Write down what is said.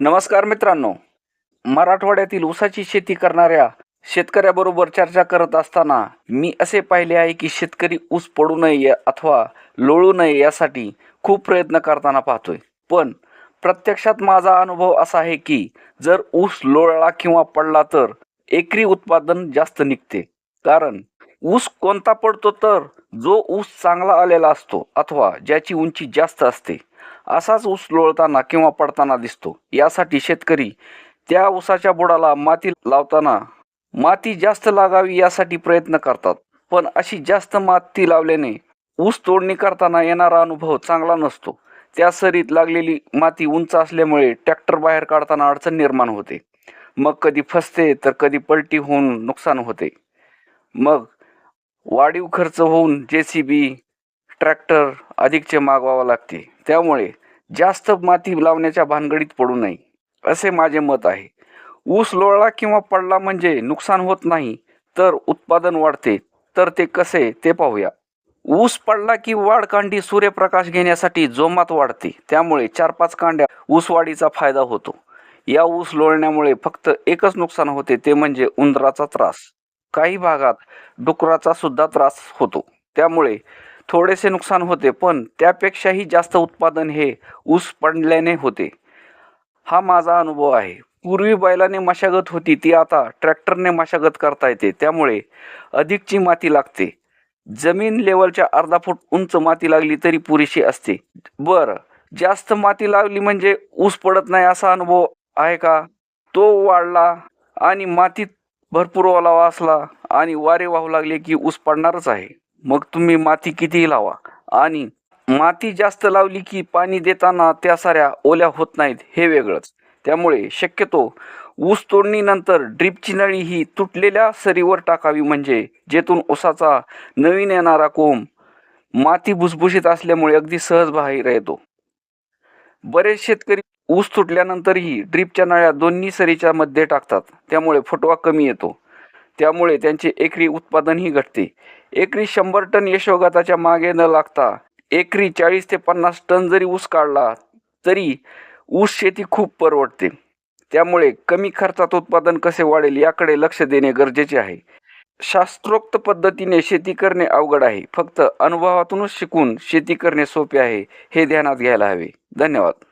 नमस्कार मित्रांनो. मराठवाड्यातील ऊसाची शेती करणाऱ्या शेतकऱ्याबरोबर चर्चा करत असताना मी असे पाहिले आहे की शेतकरी ऊस पडू नये अथवा लोळू नये यासाठी खूप प्रयत्न करताना पाहतोय. पण प्रत्यक्षात माझा अनुभव असा आहे की जर ऊस लोळला किंवा पडला तर एकरी उत्पादन जास्त निघते. कारण ऊस कोणता पडतो तर जो ऊस चांगला आलेला असतो अथवा ज्याची उंची जास्त असते असाच ऊस लोळताना किंवा पडताना दिसतो. यासाठी शेतकरी त्या ऊसाच्या बुडाला माती लावताना माती जास्त लागावी यासाठी प्रयत्न करतात. पण अशी जास्त माती लावल्याने ऊस तोडणी करताना येणारा अनुभव चांगला नसतो. त्या सरीत लागलेली माती उंच असल्यामुळे ट्रॅक्टर बाहेर काढताना अडचण निर्माण होते. मग कधी फसते तर कधी पलटी होऊन नुकसान होते. मग वाढीव खर्च होऊन जे सी बी ट्रॅक्टर अधिकचे मागवावं लागते. त्यामुळे जास्त माती लावण्याच्या भानगडीत पडू नये असे माझे मत आहे. ऊस लोळला किंवा पडला म्हणजे नुकसान होत नाही तर उत्पादन वाढते. तर ते कसे ते पाहूया. ऊस पडला की वाढ कांडी सूर्यप्रकाश घेण्यासाठी जोमात वाढते. त्यामुळे चार पाच कांड्या ऊस वाढीचा फायदा होतो. या ऊस लोळण्यामुळे फक्त एकच नुकसान होते ते म्हणजे उंदराचा त्रास. काही भागात डुकराचा सुद्धा त्रास होतो. त्यामुळे थोडेसे नुकसान होते पण त्यापेक्षाही जास्त उत्पादन हे ऊस पडल्याने होते. हा माझा अनुभव आहे. पूर्वी बैलाने मशागत होती ती आता ट्रॅक्टरने मशागत करता येते. त्यामुळे अधिकची माती लागते. जमीन लेवलच्या अर्धा फूट उंच माती लागली तरी पुरेशी असते. बरं जास्त माती लागली म्हणजे ऊस पडत नाही असा अनुभव आहे का? तो वाढला आणि मातीत भरपूर ओलावा असला आणि वारे वाहू लागले की ऊस पडणारच आहे. मग तुम्ही माती कितीही लावा. आणि माती जास्त लावली की पाणी देताना त्या साऱ्या ओल्या होत नाहीत हे वेगळंच. त्यामुळे शक्यतो ऊस तोडणीनंतर ड्रीपची नळी ही तुटलेल्या सरीवर टाकावी म्हणजे जेथून ऊसाचा नवीन येणारा कोंब माती भुसभुशीत असल्यामुळे अगदी सहज बाहेर येतो बरेच शेतकरी ऊस तुटल्यानंतरही ड्रीपच्या नळ्या दोन्ही सरीच्या मध्ये टाकतात. त्यामुळे फुटवा कमी येतो. त्यामुळे त्यांचे एकरी उत्पादनही घटते. एकरी शंभर टन यशोगाताच्या मागे न लागता एकरी चाळीस ते पन्नास टन जरी ऊस काढला तरी ऊस शेती खूप परवडते. त्यामुळे कमी खर्चात उत्पादन कसे वाढेल याकडे लक्ष देणे गरजेचे आहे. शास्त्रोक्त पद्धतीने शेती करणे अवघड आहे. फक्त अनुभवातूनच शिकून शेती करणे सोपे आहे. हे ध्यानात घ्यायला हवे. धन्यवाद.